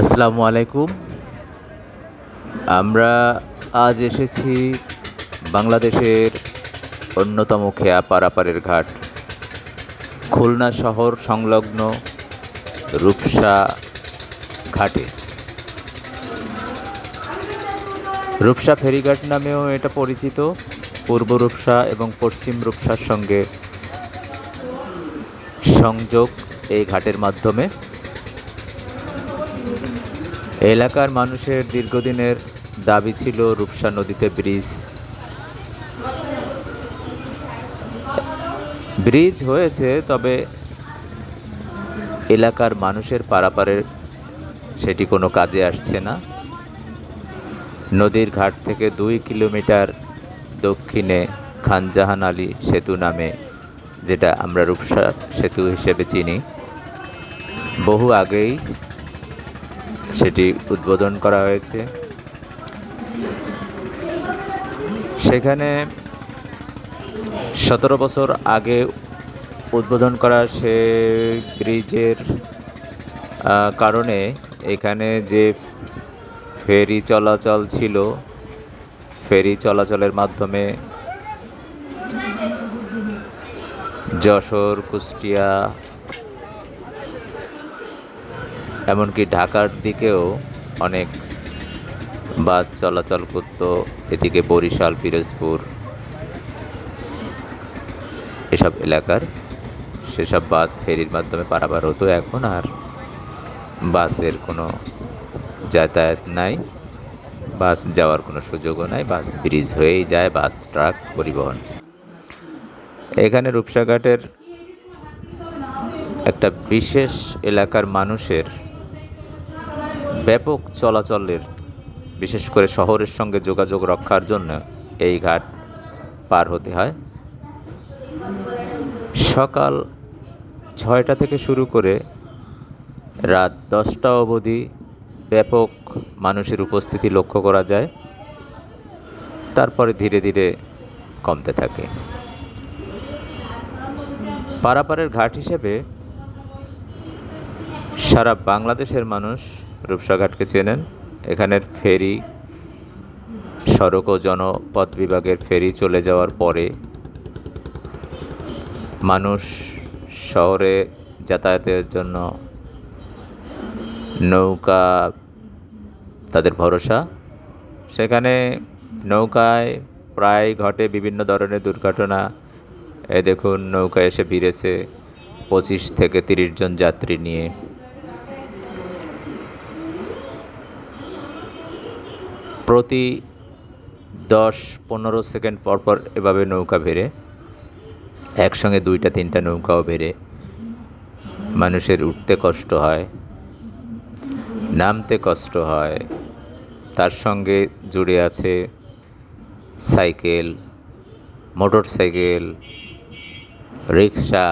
আসসালামু আলাইকুম। আমরা আজ এসেছি বাংলাদেশের অন্যতম খেয়া পারাপারের ঘাট। খুলনা শহর সংলগ্ন রূপসা ঘাটে। রূপসা ফেরিঘাট নামেও এটা পরিচিত। পূর্ব রূপসা এবং পশ্চিম রূপসার সঙ্গে সংযোগ এই ঘাটের মাধ্যমে। এলাকার মানুষের দীর্ঘদিনের দাবি ছিল রূপসা নদীতে ব্রিজ। ব্রিজ হয়েছে, তবে এলাকার মানুষের পারাপারের সেটি কোনো কাজে আসছে না। নদীর ঘাট থেকে দুই কিলোমিটার দক্ষিণে খানজাহান আলী সেতু নামে, যেটা আমরা রূপসা সেতু হিসেবে চিনি। বহু আগেই সেটি উদ্বোধন করা হয়েছে। সেখানে সতেরো বছর আগে উদ্বোধন করা সে ব্রিজের কারণে এখানে যে ফেরি চলাচল ছিল, ফেরি চলাচলের মাধ্যমে যশোর, কুষ্টিয়া এমনকি ঢাকার দিকেও অনেক বাস চলাচল করত, এদিকে বরিশাল, পিরোজপুর, এসব এলাকার সেসব বাস ফেরির মাধ্যমে পারাবার হতো এখন আর বাসের কোনো যাতায়াত নাই, বাস যাওয়ার কোনো সুযোগও নাই, বাস ব্রিজ হয়েই যায়, বাস, ট্রাক পরিবহন। এখানে রূপসাঘাটের একটা বিশেষ এলাকার মানুষের ব্যাপক চলাচলের, বিশেষ করে শহরের সঙ্গে যোগাযোগ রক্ষার জন্য এই ঘাট পার হতে হয়। সকাল ছয়টা থেকে শুরু করে রাত দশটা অবধি ব্যাপক মানুষের উপস্থিতি লক্ষ্য করা যায়। তারপরে ধীরে ধীরে কমতে থাকে। পারাপারের ঘাট হিসেবে সারা বাংলাদেশের মানুষ রূপসাঘাটকে চেনেন। এখানের ফেরি সড়ক ও জনপথ বিভাগের ফেরি চলে যাওয়ার পরে মানুষ শহরে যাতায়াতের জন্য নৌকা, তাদের ভরসা। সেখানে নৌকায় প্রায় ঘটে বিভিন্ন ধরনের দুর্ঘটনা। এ দেখুন, নৌকা এসে ভিড়েছে পঁচিশ থেকে তিরিশ জন যাত্রী নিয়ে। প্রতি দশ পনেরো সেকেন্ড পর পর এভাবে নৌকা ভেড়ে একসঙ্গে দুইটা তিনটা নৌকাও ভেড়ে মানুষের উঠতে কষ্ট হয়, নামতে কষ্ট হয়, তার সঙ্গে জুড়ে আছে সাইকেল মোটর সাইকেল রিক্সা